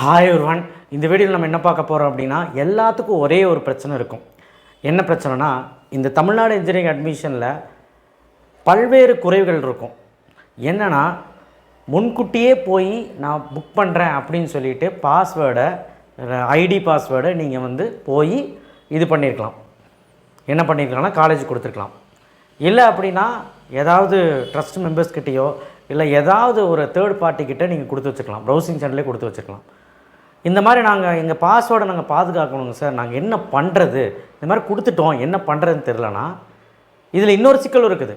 Hi ஒருவன் இந்த வீடியோவில் நம்ம என்ன பார்க்க போகிறோம் அப்படின்னா எல்லாத்துக்கும் ஒரே ஒரு பிரச்சனை இருக்கும். என்ன பிரச்சனைனா இந்த தமிழ்நாடு இன்ஜினியரிங் அட்மிஷனில் பல்வேறு குறைவுகள் இருக்கும். என்னென்னா முன்கூட்டியே போய் நான் புக் பண்ணுறேன் அப்படின்னு சொல்லிட்டு பாஸ்வேர்டை ஐடி பாஸ்வேர்டை நீங்கள் வந்து போய் இது பண்ணியிருக்கலாம் என்ன பண்ணியிருக்கலாம்னா காலேஜ் கொடுத்துருக்கலாம். இல்லை அப்படின்னா ஏதாவது ட்ரஸ்ட் மெம்பர்ஸ்கிட்டேயோ இல்லை ஏதாவது ஒரு தேர்ட் பார்ட்டிக்கிட்ட நீங்கள் கொடுத்து வச்சுக்கலாம். ப்ரௌசிங் சேனல்லே கொடுத்து வச்சுக்கலாம். இந்த மாதிரி நாங்கள் எங்கள் பாஸ்வேர்டை நாங்கள் பாதுகாக்கணுங்க சார். நாங்கள் என்ன பண்ணுறது இந்த மாதிரி கொடுத்துட்டோம். என்ன பண்ணுறதுன்னு தெரிலனா இதில் இன்னொரு சிக்கலும் இருக்குது.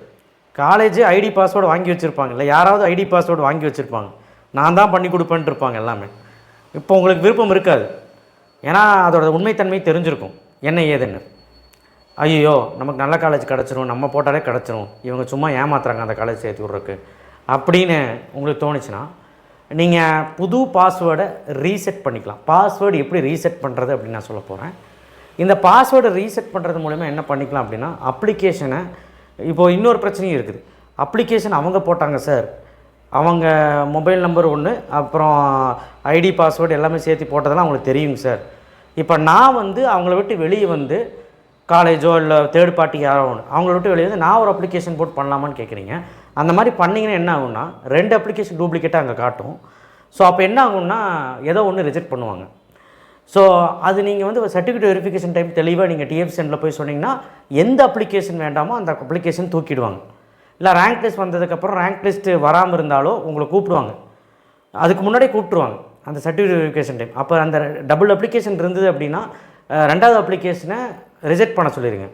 காலேஜ் ஐடி பாஸ்வேர்டு வாங்கி வச்சுருப்பாங்க. இல்லை யாராவது ஐடி பாஸ்வேர்டு வாங்கி வச்சுருப்பாங்க. நான் தான் பண்ணி கொடுப்பேன்ட்டு இருப்பாங்க எல்லாமே. இப்போ உங்களுக்கு விருப்பம் இருக்காது. ஏன்னா அதோட உண்மைத்தன்மை தெரிஞ்சிருக்கும். என்ன ஏதுன்னு. ஐயோ நமக்கு நல்ல காலேஜ் கிடச்சிரும். நம்ம போட்டாலே கிடச்சிரும். இவங்க சும்மா ஏமாத்துறாங்க அந்த காலேஜ் சேர்த்து விட்றதுக்கு. அப்படின்னு உங்களுக்கு தோணுச்சுன்னா நீங்கள் புது பாஸ்வேர்டை ரீசெட் பண்ணிக்கலாம். பாஸ்வேர்டு எப்படி ரீசெட் பண்ணுறது அப்படின்னு நான் சொல்ல போகிறேன் இந்த பாஸ்வேர்டை ரீசெட் பண்ணுறது மூலிமா என்ன பண்ணிக்கலாம் அப்படின்னா அப்ளிகேஷனை இப்போது இன்னொரு பிரச்சனையும் இருக்குது. அப்ளிகேஷன் அவங்க போட்டாங்க சார் அவங்க மொபைல் நம்பர் ஒன்று அப்புறம் ஐடி பாஸ்வேர்டு எல்லாமே சேர்த்து போட்டதெல்லாம் அவங்களுக்கு தெரியுங்க சார் இப்போ நான் வந்து அவங்கள விட்டு வெளியே வந்து காலேஜோ இல்லை தேர்ட் பார்ட்டி யாரோ ஒன்று அவங்கள விட்டு வெளியே வந்து நான் ஒரு அப்ளிகேஷன் போட்டு பண்ணலாமான்னு கேட்குறீங்க அந்த மாதிரி பண்ணிங்கன்னா என்ன ஆகும்னா ரெண்டு அப்ளிகேஷன் டூப்ளிகேட்டாக அங்கே காட்டும். ஸோ அப்போ என்ன ஆகும்னா ஏதோ ஒன்று ரிஜெக்ட் பண்ணுவாங்க. ஸோ அது நீங்கள் வந்து சர்டிஃபிகேட் வெரிஃபிகேஷன் டைம் தெளிவாக நீங்கள் டிஎஃப் சென்டரில் போய் சொன்னீங்கன்னா எந்த அப்ளிகேஷன் வேண்டாமோ அந்த அப்ளிகேஷன் தூக்கிடுவாங்க. இல்லை ரேங்க் லிஸ்ட் வந்ததுக்கப்புறம் ரேங்க் லிஸ்ட்டு வராமல் இருந்தாலோ உங்களை கூப்பிடுவாங்க. அதுக்கு முன்னாடியே கூப்பிட்ருவாங்க அந்த சர்டிஃபிகேட் வெரிஃபிகேஷன் டைம் அப்போ அந்த டபுள் அப்ளிகேஷன் இருந்தது அப்படின்னா ரெண்டாவது அப்ளிகேஷனை ரிஜெக்ட் பண்ண சொல்லிடுங்க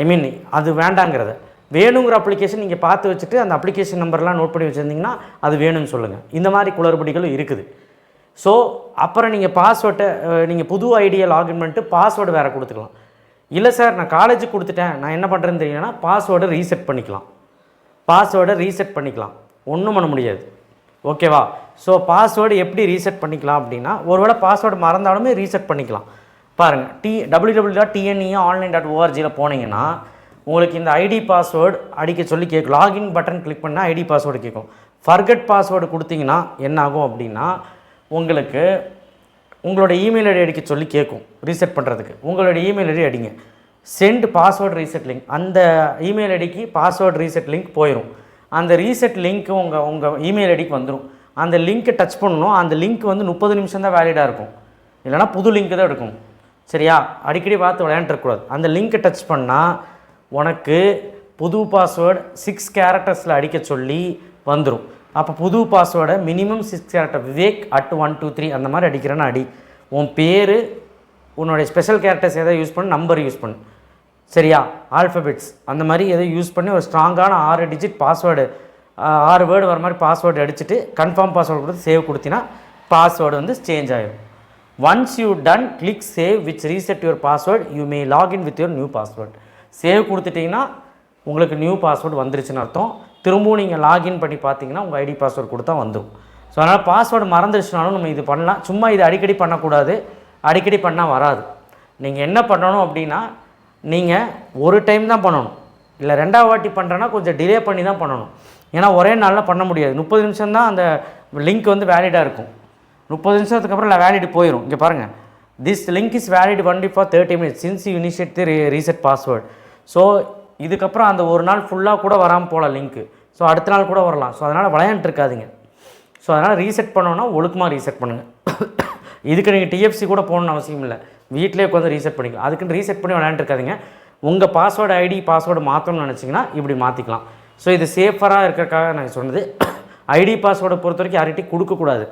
ஐ மீன் அது வேண்டாங்கிறத. வேணுங்கிற அப்ளிகேஷன் நீங்கள் பார்த்து வச்சுட்டு அந்த அப்ளிகேஷன் நம்பர்லாம் நோட் பண்ணி வச்சுருந்தீங்கன்னா அது வேணும்னு சொல்லுங்கள் இந்த மாதிரி குளறுபடிகளும் இருக்குது. ஸோ அப்புறம் நீங்கள் பாஸ்வேர்ட்டை நீங்கள் புது ஐடியை லாகின் பண்ணிட்டு பாஸ்வேர்டு வேறு கொடுத்துக்கலாம். இல்லை சார் நான் காலேஜுக்கு கொடுத்துட்டேன். நான் என்ன பண்ணுறேன்னு தெரியலன்னா பாஸ்வேர்டை ரீசெட் பண்ணிக்கலாம். பாஸ்வேர்டை ரீசெட் பண்ணிக்கலாம். ஒன்றும் பண்ண முடியாது. ஓகேவா ஸோ பாஸ்வேர்டு எப்படி ரீசெட் பண்ணிக்கலாம் அப்படின்னா ஒருவேளை பாஸ்வேர்டு மறந்தாலுமே ரீசெட் பண்ணிக்கலாம். பாருங்கள் D W W dot TNE online dot ஓஆர்ஜியில் போனீங்கன்னா உங்களுக்கு இந்த ஐடி பாஸ்வேர்டு அடிக்க சொல்லி கேட்கும். லாகின் பட்டன் கிளிக் பண்ணால் ஐடி பாஸ்வேர்டு கேட்கும். ஃபர்கட் பாஸ்வேர்டு கொடுத்தீங்கன்னா என்ன ஆகும் அப்படின்னா உங்களுக்கு உங்களோட இமெயில் ஐடி அடிக்க சொல்லி கேட்கும் ரீசெட் பண்ணுறதுக்கு உங்களோட இமெயில் ஐடி அடிங்க. சென்ட் பாஸ்வேர்டு ரீசெட் லிங்க் அந்த இமெயில் ஐடிக்கு பாஸ்வேர்டு ரீசெட் லிங்க் போயிடும் அந்த ரீசெட் லிங்க் உங்கள் உங்கள் இமெயில் ஐடிக்கு வந்துடும் அந்த லிங்க்கை டச் பண்ணணும். அந்த லிங்க் வந்து முப்பது நிமிஷம் தான் வேலிடாக இருக்கும். இல்லைனா புது லிங்க் தான் எடுக்கும். சரியா? அடிக்கடி பார்த்து விளையாண்டுருக்கூடாது அந்த லிங்க்கை டச் பண்ணால் உனக்கு புது பாஸ்வேர்டு சிக்ஸ் கேரக்டர்ஸில் அடிக்க சொல்லி வந்துடும் அப்போ புது பாஸ்வேர்டை minimum six character Vivek at one two three அந்த மாதிரி அடிக்கிறேன்னு அடி. உன் பேர் உன்னுடைய ஸ்பெஷல் கேரக்டர்ஸ் எதாவது யூஸ் பண்ணு நம்பர் யூஸ் பண்ணு. சரியா? ஆல்ஃபபெட்ஸ் அந்த மாதிரி எதை யூஸ் பண்ணி ஒரு ஸ்ட்ராங்கான ஆறு டிஜிட் பாஸ்வேர்டு ஆறு வேர்டு வர மாதிரி பாஸ்வேர்டு அடிச்சுட்டு கன்ஃபார்ம் பாஸ்வேர்டு கொடுத்து சேவ் கொடுத்தினா பாஸ்வேர்டு வந்து சேஞ்ச் ஆகிடும் once you done click save which reset your password you may login with your new password save கொடுத்துட்டிங்கன்னா உங்களுக்கு நியூ பாஸ்வேர்டு வந்துருச்சுன்னு அர்த்தம். திரும்பவும் நீங்கள் லாகின் பண்ணி பார்த்தீங்கன்னா உங்கள் ஐடி பாஸ்வேர்டு கொடுத்தா வந்துடும் ஸோ அதனால் பாஸ்வேர்டு மறந்துருச்சுனாலும் நம்ம இது பண்ணலாம். சும்மா இது அடிக்கடி பண்ணக்கூடாது. அடிக்கடி பண்ணால் வராது. நீங்கள் என்ன பண்ணணும் அப்படின்னா நீங்கள் ஒரு டைம் தான் பண்ணணும். இல்லை ரெண்டாவது வாட்டி பண்ணுறேன்னா கொஞ்சம் டிலே பண்ணி தான் பண்ணணும். ஏன்னா ஒரே நாளில் பண்ண முடியாது. முப்பது நிமிஷம் தான் அந்த லிங்க் வந்து வேலிடாக இருக்கும். முப்பது நிமிஷத்துக்கு அப்புறம் வேலிட் போயிடும் இங்கே பாருங்கள் this link is valid only for thirty minutes since you initiate the reset password so இதுக்கப்புறம் அந்த ஒரு நாள் ஃபுல்லாக கூட வராமல் போகலாம் லிங்க்கு ஸோ அடுத்த நாள் கூட வரலாம். ஸோ அதனால் விளையாண்டுட்டு ஸோ அதனால் ரீசெட் பண்ணோன்னா ஒழுக்கமாக ரீசெட் பண்ணுங்கள் இதுக்கு நீங்கள் டிஎஃப்சி கூட போகணும்னு அவசியம் இல்லை. வீட்டிலே உட்காந்து ரீசெட் பண்ணிக்கலாம். அதுக்குன்னு ரீசெட் பண்ணி விளையாண்டுருக்காதிங்க. உங்கள் பாஸ்வேர்டு ஐடி பாஸ்வேர்டு மாற்றணும்னு நினச்சிங்கன்னா இப்படி மாற்றிக்கலாம் ஸோ இது சேஃபராக இருக்கிறக்காக நான் சொன்னது. ஐடி பாஸ்வேர்டை பொறுத்த வரைக்கும் யார்கிட்டையும் கொடுக்கக்கூடாது.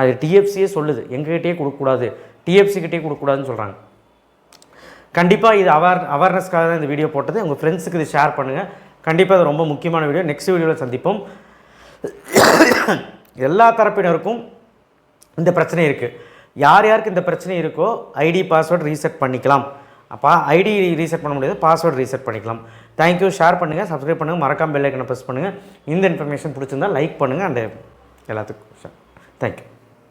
அது டிஎஃப்சியே சொல்லுது. எங்ககிட்டயே கொடுக்கக்கூடாது. டிஎஃப்சிக்கிட்டே கொடுக்கக்கூடாதுன்னு சொல்கிறாங்க கண்டிப்பாக இது அவேர் அவேர்னஸ்க்காக தான் இந்த வீடியோ போட்டது. உங்கள் ஃப்ரெண்ட்ஸுக்கு இது ஷேர் பண்ணுங்கள் கண்டிப்பாக இது ரொம்ப முக்கியமான வீடியோ நெக்ஸ்ட் வீடியோவில் சந்திப்போம். எல்லா தரப்பினருக்கும் இந்த பிரச்சனை இருக்குது யார் யாருக்கு இந்த பிரச்சனை இருக்கோ ஐடி பாஸ்வேர்டு ரீசெட் பண்ணிக்கலாம். அப்போ ஐடி ரீசெட் பண்ண முடியாது பாஸ்வேர்டு ரீசெட் பண்ணிக்கலாம். தேங்க்யூ ஷேர் பண்ணுங்கள் சப்ஸ்கிரைப் பண்ணுங்கள் மறக்காம பெல் ஐக்கனை ப்ரெஸ் பண்ணுங்கள் இந்த இன்ஃபர்மேஷன் பிடிச்சிருந்தா லைக் பண்ணுங்கள் அண்ட் எல்லாத்துக்கும் தேங்க்யூ